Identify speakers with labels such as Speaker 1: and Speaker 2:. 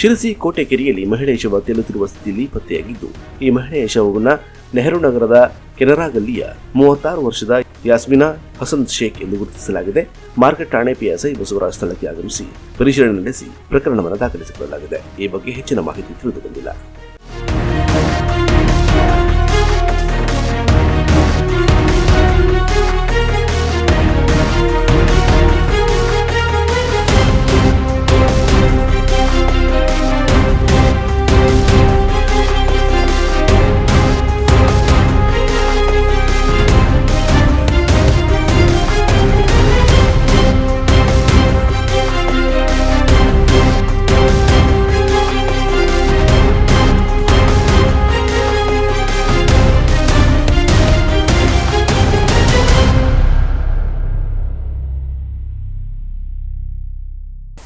Speaker 1: ಶಿರಸಿ ಕೋಟೆಕೆರೆಯಲ್ಲಿ ಮಹಿಳೆಯ ಶವ ತೇಲುತ್ತಿರುವ ಸ್ಥಿತಿಯಲ್ಲಿ ಪತ್ತೆಯಾಗಿದ್ದು ಈ ಮಹಿಳೆಯ ಶವವನ್ನು ನೆಹರು ನಗರದ ಕೆನರಾ ಗಲ್ಲಿಯ ಮೂವತ್ತಾರು ವರ್ಷದ ಯಾಸ್ಮಿನಾ ಹಸನ್ ಶೇಖ್ ಎಂದು ಗುರುತಿಸಲಾಗಿದೆ. ಮಾರ್ಕೆಟ್ ಠಾಣೆ ಪಿಎಸ್ಐ ಬಸವರಾಜ್ ಸ್ಥಳಕ್ಕೆ ಆಗಮಿಸಿ ಪರಿಶೀಲನೆ ನಡೆಸಿ ಪ್ರಕರಣವನ್ನು ದಾಖಲಿಸಿಕೊಳ್ಳಲಾಗಿದೆ. ಈ ಬಗ್ಗೆ ಹೆಚ್ಚಿನ ಮಾಹಿತಿ ತಿಳಿದು